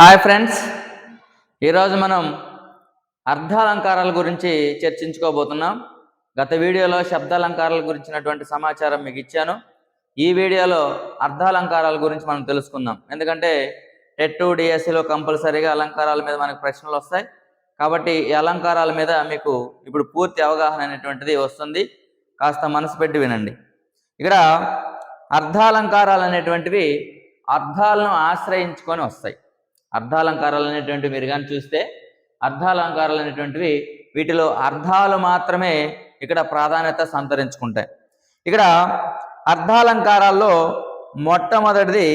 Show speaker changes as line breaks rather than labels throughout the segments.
Hi friends. ఈరోజు మనం అర్ధాలంకారాల గురించి చర్చించుకోబోతున్నాం. గత వీడియోలో శబ్దాలంకారాల గురించినటువంటి సమాచారం మీకు ఇచ్చాను. ఈ వీడియోలో అర్ధాలంకారాల గురించి మనం తెలుసుకుందాం. ఎందుకంటే టెట్ డిఎస్సిలో కంపల్సరీగా అలంకారాల మీద మనకు ప్రశ్నలు వస్తాయి. కాబట్టి ఈ అలంకారాల మీద మీకు ఇప్పుడు పూర్తి అవగాహన అనేటువంటిది వస్తుంది. కాస్త మనసు పెట్టి వినండి. ఇక్కడ అర్ధాలంకారాలు అనేటువంటివి అర్థాలను ఆశ్రయించుకొని వస్తాయి. అర్ధాలంకారాలు అనేటువంటివి మీరు కానీ చూస్తే అర్ధాలంకారాలు అనేటువంటివి వీటిలో అర్థాలు మాత్రమే ఇక్కడ ప్రాధాన్యత సంతరించుకుంటాయి. ఇక్కడ అర్ధాలంకారాల్లో మొట్టమొదటిది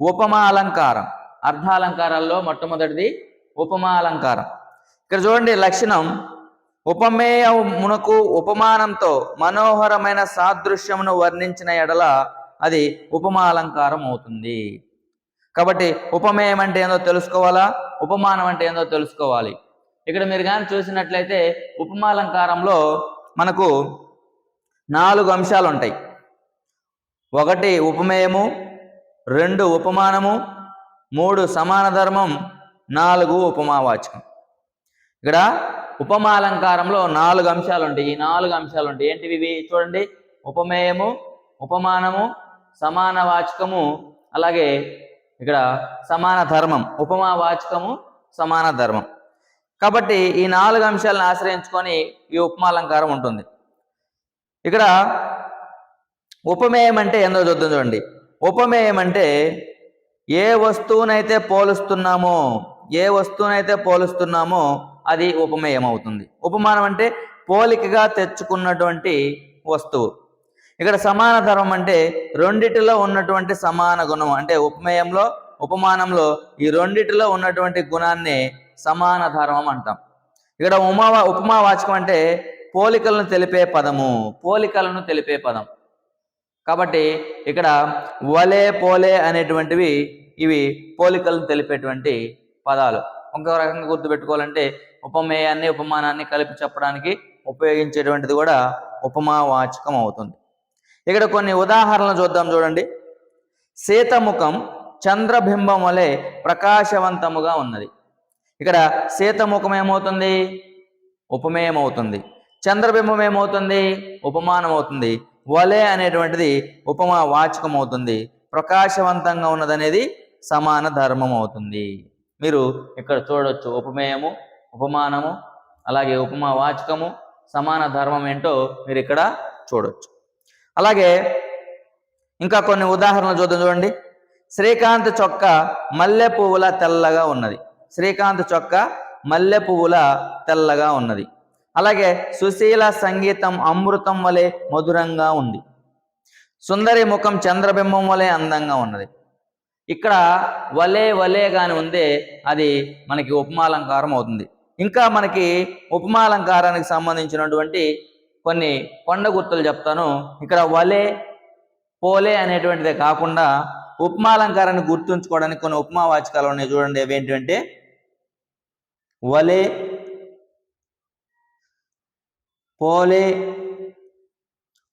ఉపమా అలంకారం అర్ధాలంకారాల్లో మొట్టమొదటిది ఉపమా అలంకారం ఇక్కడ చూడండి లక్షణం ఉపమేయ మునకు ఉపమానంతో మనోహరమైన సాదృశ్యమును వర్ణించిన ఎడల అది ఉపమా అలంకారం అవుతుంది. కాబట్టి ఉపమేయం అంటే ఏందో తెలుసుకోవాలా? ఉపమానం అంటే ఏందో తెలుసుకోవాలి. ఇక్కడ మీరు కానీ చూసినట్లయితే ఉపమాలంకారంలో మనకు నాలుగు అంశాలు ఉంటాయి ఒకటి ఉపమేయము రెండు ఉపమానము మూడు సమాన ధర్మం నాలుగు ఉపమావాచకం. ఇక్కడ ఉపమాలంకారంలో నాలుగు అంశాలు ఉంటాయి ఈ నాలుగు అంశాలు ఉంటాయి ఏంటివి ఇవి? చూడండి. ఉపమేయము ఉపమానము సమాన వాచకము అలాగే ఇక్కడ సమాన ధర్మం ఉపమా వాచకము సమాన ధర్మం. కాబట్టి ఈ నాలుగు అంశాలను ఆశ్రయించుకొని ఈ ఉపమాలంకారం ఉంటుంది. ఇక్కడ ఉపమేయం అంటే ఏందో చూద్దాం చూడండి. ఉపమేయం అంటే ఏ వస్తువునైతే పోలుస్తున్నామో ఏ వస్తువునైతే పోలుస్తున్నామో అది ఉపమేయం అవుతుంది ఉపమానం అంటే పోలికగా తెచ్చుకున్నటువంటి వస్తువు. ఇక్కడ సమాన ధర్మం అంటే రెండిటిలో ఉన్నటువంటి సమాన గుణం. అంటే ఉపమేయంలో ఉపమానంలో ఈ రెండిటిలో ఉన్నటువంటి గుణాన్ని సమాన ధర్మం అంటాం. ఇక్కడ ఉమా ఉపమా వాచకం అంటే పోలికలను తెలిపే పదము పోలికలను తెలిపే పదం. కాబట్టి ఇక్కడ వలే పోలే అనేటువంటివి ఇవి పోలికలను తెలిపేటువంటి పదాలు. ఇంకో రకంగా గుర్తుపెట్టుకోవాలంటే ఉపమేయాన్ని ఉపమానాన్ని కలిపి చెప్పడానికి ఉపయోగించేటువంటిది కూడా ఉపమా వాచకం అవుతుంది. ఇక్కడ కొన్ని ఉదాహరణలు చూద్దాం చూడండి. సీతముఖం చంద్రబింబం వలె ప్రకాశవంతముగా ఉన్నది. ఇక్కడ సీతముఖం ఏమవుతుంది? ఉపమేయం అవుతుంది చంద్రబింబం ఏమవుతుంది? ఉపమానం అవుతుంది వలె అనేటువంటిది ఉపమా వాచకం అవుతుంది ప్రకాశవంతంగా ఉన్నదనేది సమాన ధర్మం అవుతుంది మీరు ఇక్కడ చూడవచ్చు ఉపమేయము ఉపమానము అలాగే ఉపమా వాచకము సమాన ధర్మం ఏంటో మీరు ఇక్కడ చూడొచ్చు. అలాగే ఇంకా కొన్ని ఉదాహరణలు చూద్దాం చూడండి. శ్రీకాంత్ చొక్క మల్లె పువ్వుల తెల్లగా ఉన్నది. శ్రీకాంత్ చొక్క మల్లె పువ్వుల తెల్లగా ఉన్నది. అలాగే సుశీల సంగీతం అమృతం వలె మధురంగా ఉంది. సుందరి ముఖం చంద్రబింబం వలె అందంగా ఉన్నది. ఇక్కడ వలే వలే గాని ఉందే అది మనకి ఉపమాలంకారం అవుతుంది. ఇంకా మనకి ఉపమాలంకారానికి సంబంధించినటువంటి కొన్ని కొండ గుర్తులు చెప్తాను. ఇక్కడ వలే పోలే అనేటువంటిదే కాకుండా ఉపమాలంకారాన్ని గుర్తుంచుకోవడానికి కొన్ని ఉపమా వాచకాలు ఉన్నాయి చూడండి. అవి ఏంటంటే వలే పోలే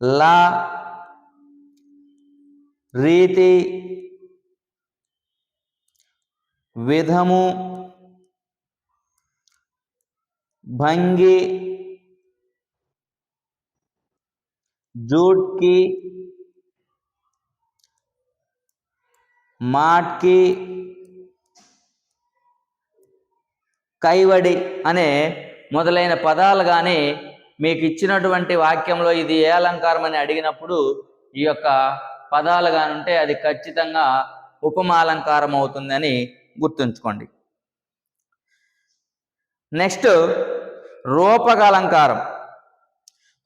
లా రీతి విధము భంగి జూట్కి మాట్కి కైవడి అనే మొదలైన పదాలు కానీ మీకు ఇచ్చినటువంటి వాక్యంలో ఇది ఏ అలంకారం అని అడిగినప్పుడు ఈ యొక్క పదాలు కాని ఉంటే అది ఖచ్చితంగా ఉపమాలంకారం అవుతుందని గుర్తుంచుకోండి. నెక్స్ట్ రూపకాలంకారం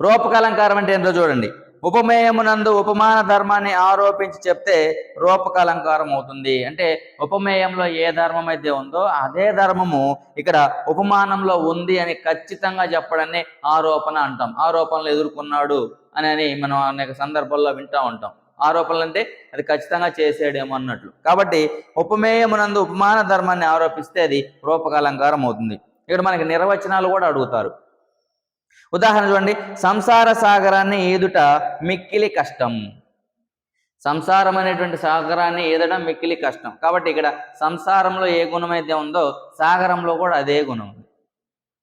రూపకలంకారం అంటే ఏంటో చూడండి. ఉపమేయమునందు ఉపమాన ధర్మాన్ని ఆరోపించి చెప్తే రూపకలంకారం అవుతుంది. అంటే ఉపమేయంలో ఏ ధర్మం అయితే ఉందో అదే ధర్మము ఇక్కడ ఉపమానంలో ఉంది అని ఖచ్చితంగా చెప్పడాన్ని ఆరోపణ అంటాం. ఆరోపణలు ఎదుర్కొన్నాడు అని అని మనం అనేక సందర్భాల్లో వింటూ ఉంటాం. ఆరోపణలు అంటే అది ఖచ్చితంగా చేసేయడేమో అన్నట్లు. కాబట్టి ఉపమేయమునందు ఉపమాన ధర్మాన్ని ఆరోపిస్తే అది రూపకాలంకారం అవుతుంది. ఇక్కడ మనకి నిర్వచనాలు కూడా అడుగుతారు. ఉదాహరణ చూడండి. సంసార సాగరాన్ని ఏదుట? మిక్కిలి కష్టం. సంసారం అనేటువంటి సాగరాన్ని ఏదడం మిక్కిలి కష్టం. కాబట్టి ఇక్కడ సంసారంలో ఏ గుణం అయితే ఉందో సాగరంలో కూడా అదే గుణం. ఉంది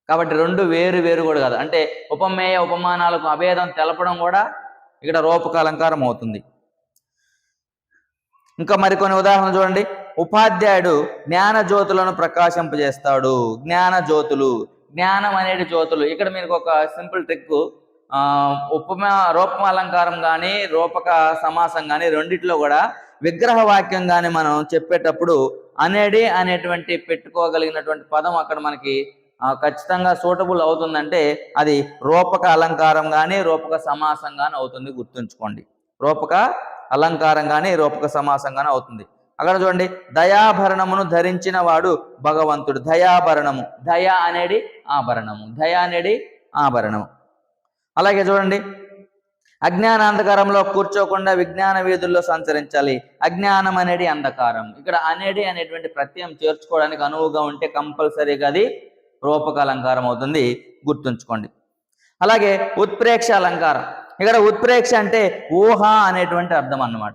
కాబట్టి రెండు వేరు వేరు కూడా కాదు. అంటే ఉపమేయ ఉపమానాలకు అభేదం తెలపడం కూడా ఇక్కడ రూపకాలంకారం అవుతుంది. ఇంకా మరికొన్ని ఉదాహరణ చూడండి. ఉపాధ్యాయుడు జ్ఞాన జ్యోతులను ప్రకాశింపజేస్తాడు. జ్ఞాన జ్యోతులు జ్ఞానం అనేది జ్యోతులు. ఇక్కడ మీకు ఒక సింపుల్ ట్రిక్ ఉపమ రూపమ అలంకారం కానీ రూపక సమాసం కానీ రెండిట్లో కూడా విగ్రహ వాక్యం కానీ మనం చెప్పేటప్పుడు అనేది అనేటువంటి పెట్టుకోగలిగినటువంటి పదం అక్కడ మనకి ఖచ్చితంగా సూటబుల్ అవుతుందంటే అది రూపక అలంకారం కానీ రూపక సమాసం కానీ అవుతుంది గుర్తుంచుకోండి. రూపక అలంకారం కానీ రూపక సమాసం కానీ అవుతుంది. అక్కడ చూడండి దయాభరణమును ధరించిన వాడు భగవంతుడు. దయాభరణము. దయ అనేది ఆభరణము. దయ అనేది ఆభరణము. అలాగే చూడండి అజ్ఞాన అంధకారంలో కూర్చోకుండా విజ్ఞాన వీధుల్లో సంచరించాలి. అజ్ఞానం అనేది అంధకారం. ఇక్కడ అనేది అనేటువంటి ప్రత్యయం చేర్చుకోవడానికి అనువుగా ఉంటే కంపల్సరీగా అది రూపక అలంకారం అవుతుంది. గుర్తుంచుకోండి. అలాగే ఉత్ప్రేక్ష అలంకారం. ఇక్కడ ఉత్ప్రేక్ష అంటే ఊహ అనేటువంటి అర్థం అన్నమాట.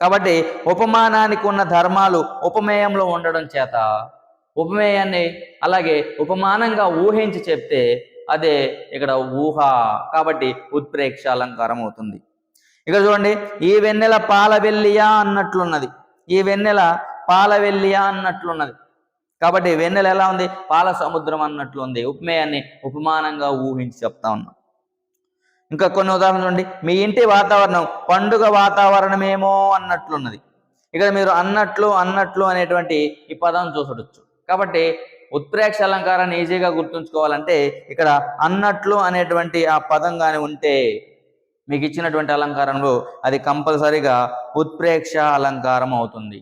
కాబట్టి ఉపమానానికి ఉన్న ధర్మాలు ఉపమేయంలో ఉండడం చేత ఉపమేయాన్ని అలాగే ఉపమానంగా ఊహించి చెప్తే అదే ఇక్కడ ఊహ కాబట్టి ఉత్ప్రేక్ష అలంకారం అవుతుంది. ఇక్కడ చూడండి ఈ వెన్నెల పాల వెల్లియా అన్నట్లున్నది. ఈ వెన్నెల పాల వెల్లియా అన్నట్లున్నది. కాబట్టి వెన్నెల ఎలా ఉంది? పాల సముద్రం అన్నట్లు ఉంది ఉపమేయాన్ని ఉపమానంగా ఊహించి చెప్తా ఉన్నాం. ఇంకా కొన్ని ఉదాహరణలు చూడండి. మీ ఇంటి వాతావరణం పండుగ వాతావరణమేమో అన్నట్లున్నది. ఇక్కడ మీరు అన్నట్లు అన్నట్లు అనేటువంటి ఈ పదం చూసడొచ్చు కాబట్టి ఉత్ప్రేక్ష అలంకారాన్ని ఈజీగా గుర్తుంచుకోవాలంటే ఇక్కడ అన్నట్లు అనేటువంటి ఆ పదం కానీ ఉంటే మీకు ఇచ్చినటువంటి అలంకారంలో అది కంపల్సరీగా ఉత్ప్రేక్ష అలంకారం అవుతుంది.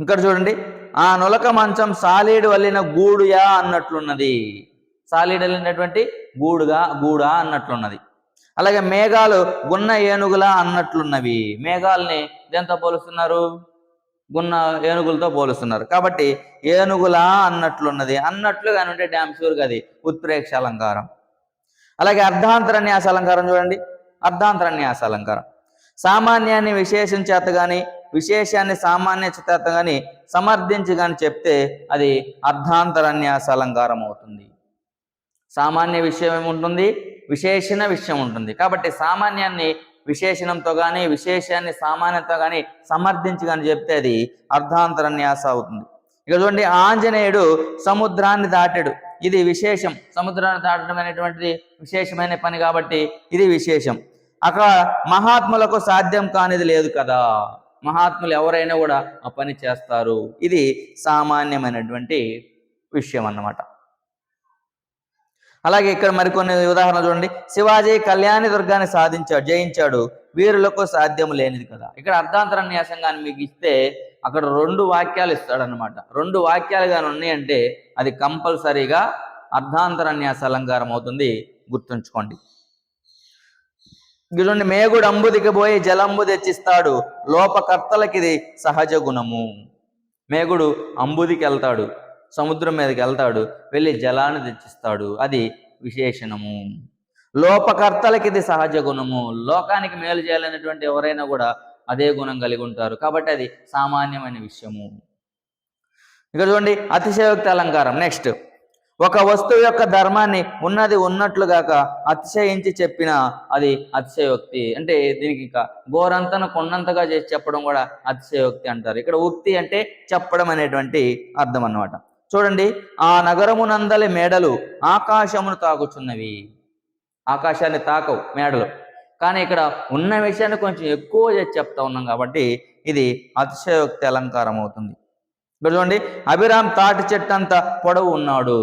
ఇక్కడ చూడండి. ఆ నులక మంచం సాలీడు వల్లిన గూడుయా అన్నట్లున్నది. సాలిడ్ వెళ్ళినటువంటి గూడుగా గూడా అన్నట్లున్నది. అలాగే మేఘాలు గున్న ఏనుగులా అన్నట్లున్నవి. మేఘాలని దేంతో పోలుస్తున్నారు? గున్న ఏనుగులతో పోలుస్తున్నారు. కాబట్టి ఏనుగులా అన్నట్లున్నది. అన్నట్లుగా ఉంటే డ్యామ్ షూర్గా అది ఉత్ప్రేక్ష అలంకారం. అలాగే అర్ధాంతరన్యాస అలంకారం చూడండి. అర్ధాంతరన్యాస అలంకారం. సామాన్యాన్ని విశేషం చేత గాని విశేషాన్ని సామాన్య చేత గాని సమర్థించి కానీ చెప్తే అది అర్ధాంతరన్యాస అలంకారం అవుతుంది. సామాన్య విషయం ఏముంటుంది? విశేషణ విషయం ఉంటుంది. కాబట్టి సామాన్యాన్ని విశేషణంతో కానీ విశేషాన్ని సామాన్యంతో కానీ సమర్థించి కానీ చెప్తే అది అర్ధాంతరన్యాస అవుతుంది. ఇక చూడండి ఆంజనేయుడు సముద్రాన్ని దాటాడు. ఇది విశేషం. సముద్రాన్ని దాటడం అనేటువంటిది విశేషమైన పని కాబట్టి ఇది విశేషం. అక్కడ మహాత్ములకు సాధ్యం కానిది లేదు కదా. మహాత్ములు ఎవరైనా కూడా ఆ పని చేస్తారు. ఇది సామాన్యమైనటువంటి విషయం అన్నమాట. అలాగే ఇక్కడ మరికొన్ని ఉదాహరణలు చూడండి. శివాజీ కళ్యాణి దుర్గాన్ని సాధించాడు జయించాడు. వీరులకు సాధ్యం లేనిది కదా. ఇక్కడ అర్ధాంతర న్యాసంగాన్ని మీకు ఇస్తే అక్కడ రెండు వాక్యాలు ఇస్తాడనమాట రెండు వాక్యాలు కానీ ఉన్నాయంటే అది కంపల్సరీగా అర్ధాంతర న్యాస అలంకారం అవుతుంది. గుర్తుంచుకోండి. చూడండి మేగుడు అంబు దిగబోయి జలంబు తెచ్చిస్తాడు. లోపకర్తలకి ఇది సహజ గుణము. మేగుడు అంబుదికి వెళ్తాడు. సముద్రం మీదకి వెళ్తాడు వెళ్ళి జలాన్ని తెచ్చిస్తాడు. అది విశేషణము. లోపకర్తలకి ఇది సహజ గుణము. లోకానికి మేలు చేయాలనేటువంటి ఎవరైనా కూడా అదే గుణం కలిగి ఉంటారు. కాబట్టి అది సామాన్యమైన విషయము. ఇక్కడ చూడండి అతిశయోక్తి అలంకారం. నెక్స్ట్ ఒక వస్తువు యొక్క ధర్మాన్ని ఉన్నది ఉన్నట్లుగాక అతిశయించి చెప్పిన అది అతిశయోక్తి. అంటే దీనికి ఇంకా గోరంతను కొన్నంతగా చేసి చెప్పడం కూడా అతిశయోక్తి అంటారు. ఇక్కడ ఉక్తి అంటే చెప్పడం అనేటువంటి అర్థం అన్నమాట. చూడండి ఆ నగరమునందలి మేడలు ఆకాశమును తాకుచున్నవి. ఆకాశాన్ని తాకవు మేడలు. కానీ ఇక్కడ ఉన్న విషయాన్ని కొంచెం ఎక్కువ చేసి చెప్తా ఉన్నాం కాబట్టి ఇది అతిశయోక్తి అలంకారం అవుతుంది ఇక్కడ చూడండి అభిరామ్ తాటి చెట్టు అంత పొడవు ఉన్నాడు.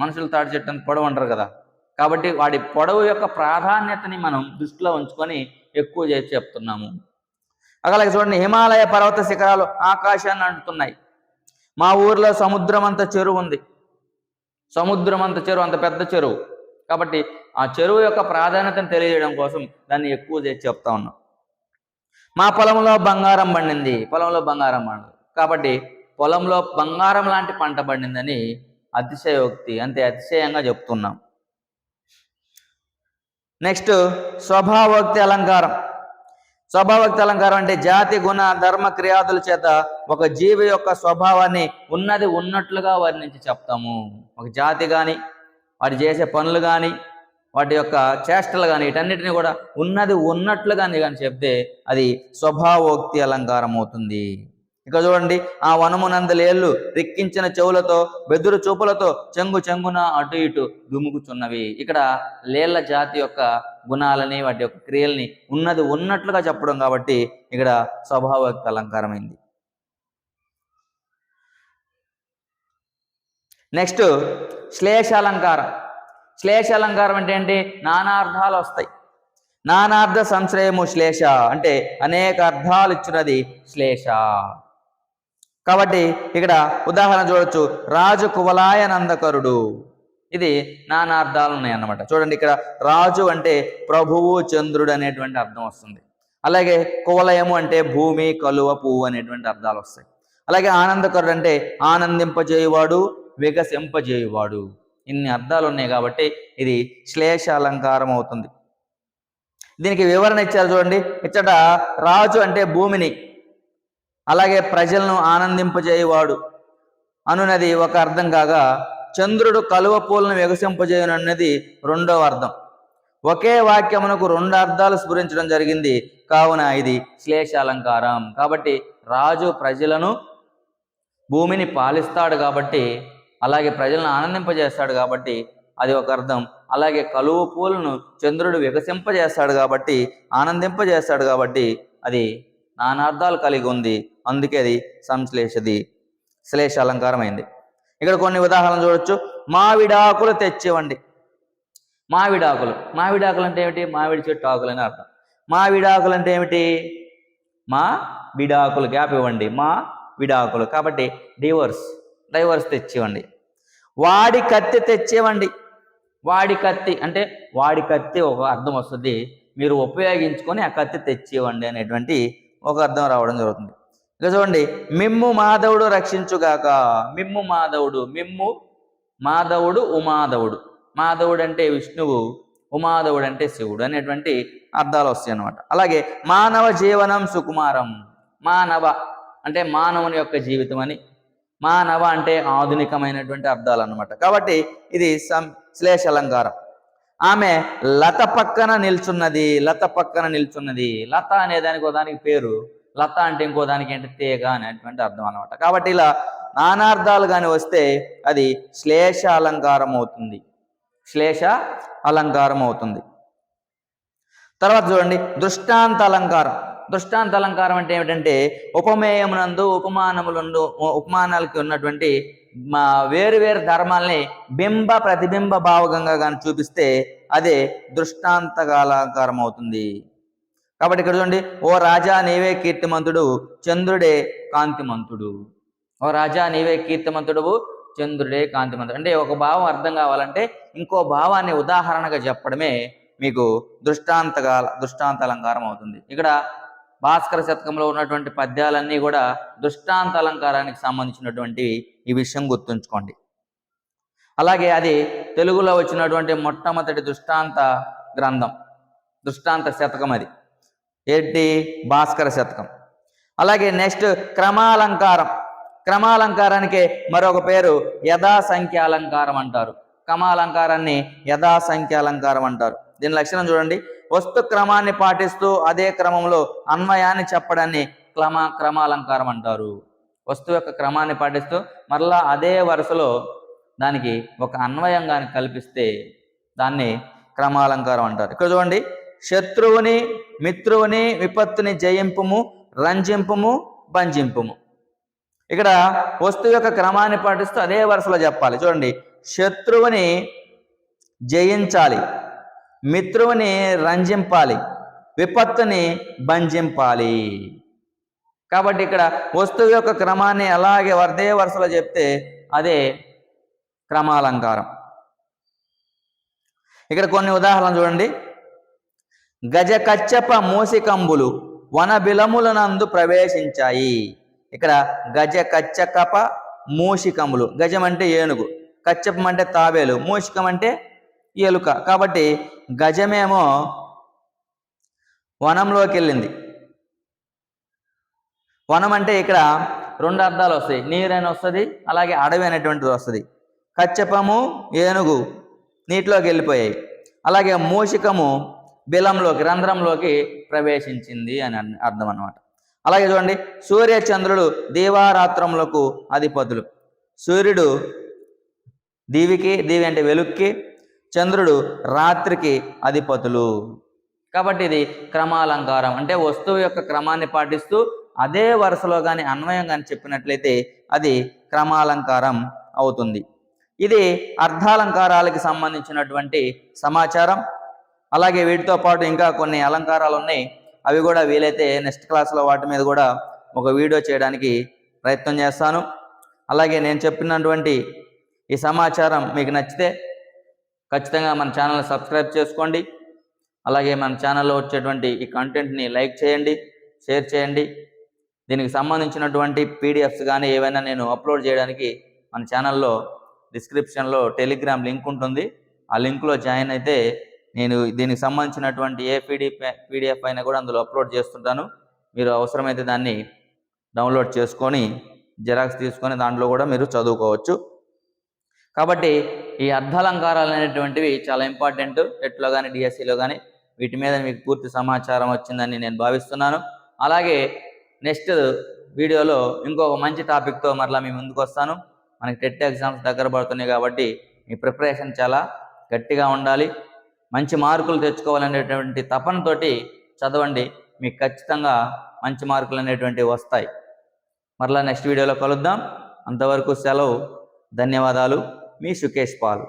మనుషులు తాటి చెట్టు అంత పొడవు అంటారు కదా. కాబట్టి వాడి పొడవు యొక్క ప్రాధాన్యతని మనం దృష్టిలో ఉంచుకొని ఎక్కువ చేసి చెప్తున్నాము. అలాగే చూడండి హిమాలయ పర్వత శిఖరాలు ఆకాశాన్ని అంటుతున్నాయి. మా ఊర్లో సముద్రం అంత చెరువు ఉంది. సముద్రం అంత చెరువు అంత పెద్ద చెరువు. కాబట్టి ఆ చెరువు యొక్క ప్రాధాన్యతను తెలియజేయడం కోసం దాన్ని ఎక్కువ చేసి చెప్తా ఉన్నాం. మా పొలంలో బంగారం పండింది. పొలంలో బంగారం పండు కాబట్టి పొలంలో బంగారం లాంటి పంట పండిందని అతిశయోక్తి అంతే అతిశయంగా చెప్తున్నాం. నెక్స్ట్ స్వభావోక్తి అలంకారం. స్వభావక్త అలంకారం అంటే జాతి గుణ ధర్మ క్రియాదుల చేత ఒక జీవి యొక్క స్వభావాన్ని ఉన్నది ఉన్నట్లుగా వర్ణించి చెప్తాము. ఒక జాతి కానీ వాటి చేసే పనులు కానీ వాటి యొక్క చేష్టలు కానీ వీటన్నిటిని కూడా ఉన్నది ఉన్నట్లుగా కానీ చెప్తే అది స్వభావోక్తి అలంకారం అవుతుంది. ఇక చూడండి ఆ వనమునందలేళ్ళు రెక్కించిన చెవులతో బెదురు చూపులతో చెంగు చెంగున అటు ఇటు దుముకుచున్నవి. ఇక్కడ లేళ్ళ జాతి యొక్క గుణాలని వాటి యొక్క క్రియల్ని ఉన్నది ఉన్నట్లుగా చెప్పడం కాబట్టి ఇక్కడ స్వభావోక్తి అలంకారమైంది. నెక్స్ట్ శ్లేషాలంకారం శ్లేషాలంకారం అంటే ఏంటి? నానార్థాలు వస్తాయి. నానార్థ సంశ్రయము శ్లేష అంటే అనేక అర్థాలు ఇచ్చినది శ్లేష. కాబట్టి ఇక్కడ ఉదాహరణ చూడొచ్చు. రాజు కువలాయ నందకరుడు ఇది నానార్థాలు ఉన్నాయి అన్నమాట చూడండి ఇక్కడ రాజు అంటే ప్రభువు చంద్రుడు అనేటువంటి అర్థం వస్తుంది. అలాగే కువలయము అంటే భూమి కలువ పువ్వు అనేటువంటి అర్థాలు వస్తాయి. అలాగే ఆనందకరుడు అంటే ఆనందింపజేయువాడు వికసింపజేయువాడు. ఇన్ని అర్థాలు ఉన్నాయి కాబట్టి ఇది శ్లేష అలంకారం అవుతుంది. దీనికి వివరణ ఇచ్చారు చూడండి. ఇచ్చట రాజు అంటే భూమిని అలాగే ప్రజలను ఆనందింపజేయవాడు. అనున్నది ఒక అర్థం కాగా చంద్రుడు కలువ పూలను వికసింపజేయనున్నది రెండవ అర్థం. ఒకే వాక్యమునకు రెండు అర్థాలు స్ఫురించడం జరిగింది. కావున ఇది శ్లేష అలంకారం కాబట్టి రాజు ప్రజలను భూమిని పాలిస్తాడు కాబట్టి అలాగే ప్రజలను ఆనందింపజేస్తాడు కాబట్టి అది ఒక అర్థం. అలాగే కలువ పూలను చంద్రుడు వికసింపజేస్తాడు కాబట్టి ఆనందింపజేస్తాడు కాబట్టి అది నానార్థాలు కలిగి ఉంది. అందుకే అది సంశ్లేషది. శ్లేష అలంకారమైంది. ఇక్కడ కొన్ని ఉదాహరణలు చూడొచ్చు. మావిడాకులు తెచ్చివ్వండి మావిడాకులు. మావిడాకులు అంటే ఏమిటి? మావిడి చెట్టు ఆకులు అని అర్థం. మావిడాకులు అంటే ఏమిటి? మా విడాకులు. గ్యాప్ ఇవ్వండి. మా విడాకులు. కాబట్టి డివోర్స్. డైవర్స్ తెచ్చివ్వండి వాడి కత్తి తెచ్చివ్వండి వాడి కత్తి అంటే వాడి కత్తి ఒక అర్థం వస్తుంది. మీరు ఉపయోగించుకొని ఆ కత్తి తెచ్చివ్వండి అనేటువంటి ఒక అర్థం రావడం జరుగుతుంది. ఇక చూడండి మిమ్ము మాధవుడు రక్షించుగాక మిమ్ము మాధవుడు మిమ్ము మాధవుడు ఉమాధవుడు. మాధవుడు అంటే విష్ణువు ఉమాధవుడు అంటే శివుడు అనేటువంటి అర్థాలు వస్తాయి అన్నమాట. అలాగే మానవ జీవనం సుకుమారం మానవ అంటే మానవుని యొక్క జీవితం అని. మానవ అంటే ఆధునికమైనటువంటి అర్థాలు అన్నమాట. కాబట్టి ఇది సం శ్లేష అలంకారం ఆమె లత పక్కన నిల్చున్నది లత పక్కన నిల్చున్నది. లత అనే దానికి దానికి పేరు. లత అంటే ఇంకో దానికి ఏంటి? తీగ అనేటువంటి అర్థం అనమాట కాబట్టి ఇలా నానార్థాలు కానీ వస్తే అది శ్లేష అలంకారం అవుతుంది. శ్లేష అలంకారం అవుతుంది. తర్వాత చూడండి దృష్టాంత అలంకారం. దృష్టాంత అలంకారం అంటే ఏమిటంటే ఉపమేయమునందు ఉపమానములందు ఉపమానాలకి ఉన్నటువంటి మా వేరు వేరు ధర్మాల్ని బింబ ప్రతిబింబ భావకంగా కానీ చూపిస్తే అదే దృష్టాంతకాలంకారం అవుతుంది కాబట్టి ఇక్కడ చూడండి ఓ రాజా నీవే కీర్తిమంతుడు చంద్రుడే కాంతిమంతుడు. ఓ రాజా నీవే కీర్తిమంతుడు చంద్రుడే కాంతిమంతుడు. అంటే ఒక భావం అర్థం కావాలంటే ఇంకో భావాన్ని ఉదాహరణగా చెప్పడమే మీకు దృష్టాంతకాల దృష్టాంత అలంకారం అవుతుంది ఇక్కడ భాస్కర శతకంలో ఉన్నటువంటి పద్యాలన్నీ కూడా దృష్టాంత అలంకారానికి సంబంధించినటువంటి ఈ విషయం గుర్తుంచుకోండి. అలాగే అది తెలుగులో వచ్చినటువంటి మొట్టమొదటి దృష్టాంత గ్రంథం దృష్టాంత శతకం అది. ఏంటి? భాస్కర శతకం. అలాగే నెక్స్ట్ క్రమాలంకారం. క్రమాలంకారానికి మరొక పేరు యథాసంఖ్య అలంకారం అంటారు. క్రమాలంకారాన్ని యథాసంఖ్య అలంకారం అంటారు. దీని లక్షణం చూడండి. వస్తు క్రమాన్ని పాటిస్తూ అదే క్రమంలో అన్వయాన్ని చెప్పడాన్ని క్రమ క్రమాలంకారం అంటారు. వస్తువు యొక్క క్రమాన్ని పాటిస్తూ మరలా అదే వరుసలో దానికి ఒక అన్వయం కానీ కల్పిస్తే దాన్ని క్రమాలంకారం అంటారు. ఇక్కడ చూడండి శత్రువుని మిత్రువుని విపత్తుని జయింపుము రంజింపుము భంజింపుము ఇక్కడ వస్తువు యొక్క క్రమాన్ని పాటిస్తూ అదే వరుసలో చెప్పాలి. చూడండి శత్రువుని జయించాలి. మిత్రువుని రంజింపాలి విపత్తుని భంజింపాలి. కాబట్టి ఇక్కడ వస్తువు యొక్క క్రమాన్ని అలాగే వరదే వరుసలో చెప్తే అదే క్రమాలంకారం. ఇక్కడ కొన్ని ఉదాహరణలు చూడండి. గజ కచ్చప మూసికంబులు వన బిలములనందు ప్రవేశించాయి. ఇక్కడ గజ కచ్చకప మూషికములు గజం అంటే ఏనుగు. కచ్చపం అంటే తాబేలు. మూషికం అంటే ఎలుక. కాబట్టి గజమేమో వనంలోకి వెళ్ళింది వనం అంటే ఇక్కడ రెండు అర్థాలు వస్తాయి. నీరు వస్తుంది అలాగే అడవి అనేటువంటిది వస్తుంది. కచ్చపము ఏనుగు నీటిలోకి వెళ్ళిపోయాయి అలాగే మూషికము బిలంలోకి రంధ్రంలోకి ప్రవేశించింది అని అర్థం అన్నమాట. అలాగే చూడండి సూర్య చంద్రుడు దీవారాత్రములకు అధిపతులు. సూర్యుడు దీవికి దీవి అంటే వెలుక్కి చంద్రుడు రాత్రికి అధిపతులు. కాబట్టి ఇది క్రమాలంకారం. అంటే వస్తువు యొక్క క్రమాన్ని పాటిస్తూ అదే వరుసలో కానీ అన్వయం కానీ చెప్పినట్లయితే అది క్రమాలంకారం అవుతుంది. ఇది అర్థాలంకారాలకి సంబంధించినటువంటి సమాచారం. అలాగే వీటితో పాటు ఇంకా కొన్ని అలంకారాలు ఉన్నాయి. అవి కూడా వీలైతే నెక్స్ట్ క్లాస్లో వాటి మీద కూడా ఒక వీడియో చేయడానికి ప్రయత్నం చేస్తాను. అలాగే నేను చెప్పినటువంటి ఈ సమాచారం మీకు నచ్చితే ఖచ్చితంగా మన ఛానల్ సబ్స్క్రైబ్ చేసుకోండి. అలాగే మన ఛానల్లో వచ్చేటువంటి ఈ కంటెంట్ని లైక్ చేయండి షేర్ చేయండి. దీనికి సంబంధించినటువంటి పీడిఎఫ్స్ కానీ ఏవైనా నేను అప్లోడ్ చేయడానికి మన ఛానల్లో డిస్క్రిప్షన్లో టెలిగ్రామ్ లింక్ ఉంటుంది. ఆ లింక్లో జాయిన్ అయితే నేను దీనికి సంబంధించినటువంటి ఏ పీడిఎఫ్ పీడిఎఫ్ అయినా కూడా అందులో అప్లోడ్ చేస్తుంటాను. మీరు అవసరమైతే దాన్ని డౌన్లోడ్ చేసుకొని జెరాక్స్ తీసుకొని దాంట్లో కూడా మీరు చదువుకోవచ్చు. కాబట్టి ఈ అర్ధాలంకారాలు అనేటువంటివి చాలా ఇంపార్టెంట్. టెట్లో కానీ డిఎస్సిలో కానీ వీటి మీద మీకు పూర్తి సమాచారం వచ్చిందని నేను భావిస్తున్నాను. అలాగే నెక్స్ట్ వీడియోలో ఇంకొక మంచి టాపిక్తో మరలా మీ ముందుకు వస్తాను. మనకి టెట్ ఎగ్జామ్స్ దగ్గర పడుతున్నాయి కాబట్టి మీ ప్రిపరేషన్ చాలా గట్టిగా ఉండాలి. మంచి మార్కులు తెచ్చుకోవాలనేటువంటి తపనతోటి చదవండి. మీకు ఖచ్చితంగా మంచి మార్కులు అనేటువంటివి వస్తాయి. మరలా నెక్స్ట్ వీడియోలో కలుద్దాం. అంతవరకు సెలవు. ధన్యవాదాలు. మీ సుకేష్ పాల్